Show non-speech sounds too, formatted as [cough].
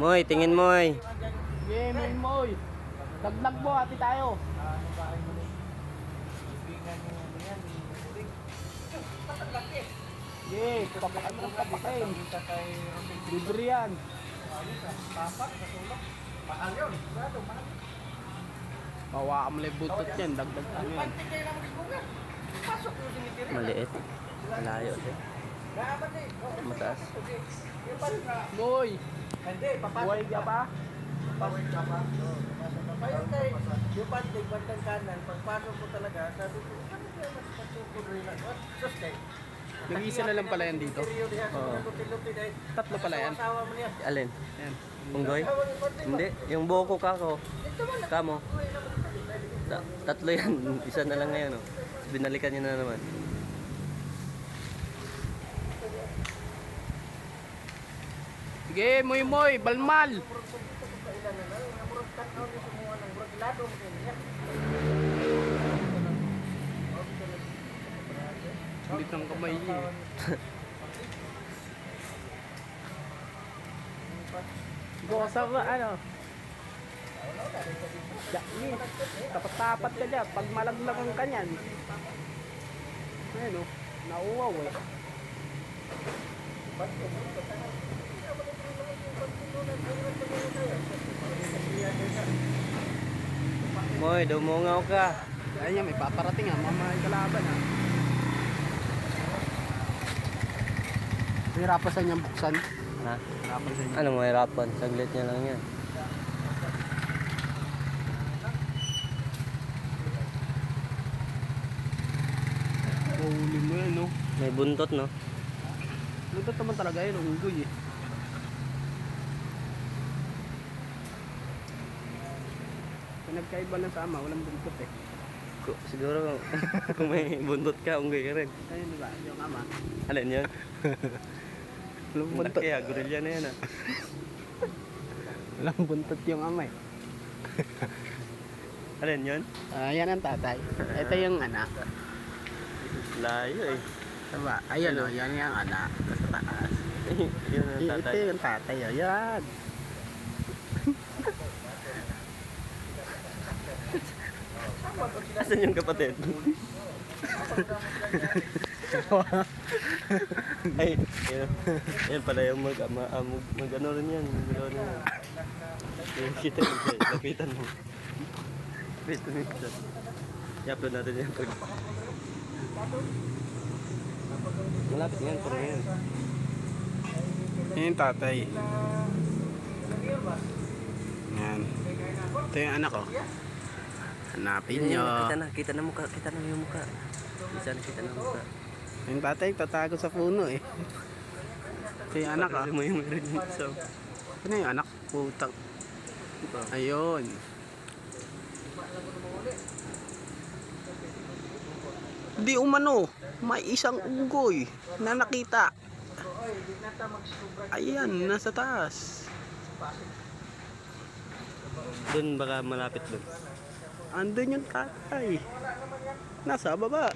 Moy, tingin moy. Sige, main mo oy. Dagdag mo, hati tayo. Sige, papakan mo papakin. Libre yan. Bawa ka malay butot yan, dagdag tayo yan. Maliit. Malayo. Mataas. Boy, buhay ka pa? Ayun kay, yung pantig, bandang kanan, pagpasok ko talaga, sabi ko, ano kaya mas patsukod rin lang? What? Sus, kay. Nag-iisa na lang pala yan dito. Oo. Tatlo pala yan. Alin? Yan. Unggoy? Hindi. Yung buko kako. Kamo. Ta- tatlo yan. Isa na lang ngayon. Oh. Binalikan niya na naman. Sige, moy moy, balmal. Sulit ng kamay niya. eh. Gosa ba, ano? Dami. Tapat-tapat ka dyan. Pag malaglag ang kanyan. Ayun o. Nauwaw eh. Moy, dumungaw ka. Ayun may paparating ah. Mamay kalaban ah. Hirapan sa niyang buksan. Ha? Hirapan sa niya. Anong mahirapan? Saglit niya lang yan. Huli mo yan, no? May buntot, no? Lutot naman talaga yun, unggoy eh. Pinagkaiba lang sa ama, walang buntot eh. Siguro [laughs] kung may buntot ka, unggoy ka rin. Ayun diba, yung ama. Alin yun? [laughs] Walang buntot. Laki ah, gorilla na yan ah. [laughs] Walang buntot yung ama eh. Alin yun? Ah, yan ang tatay. Ito yung anak. Layo eh. Diba? Ayan o, yan yung anak. Sa taas. [laughs] yun ang Ito tatay. yung tatay o, yan. [laughs] Asan yung kapatid? [laughs] Ay, yun, yun pala yung mag, ma, ah, mag, mag ano rin yan, mag ano rin yan. Yung kita mo siya, lapitan mo. Lapitan mo siya. I-upload natin yan pag... Malapit yan, pero yan. Yan yung tatay. Yan. Ito yung anak ko. Hanapin nyo. Kita na, kita na mukha, kita na yung mukha. Isa na kita na mukha. Yung tatay, tatago sa puno eh. Ito yung anak ah. Mo yung meron yung isa. Ano yung anak? Putang. Ayun. Di umano, may isang unggoy na nakita. Ayan, nasa taas. Doon baka malapit doon. Andun yung tatay. Nasa baba.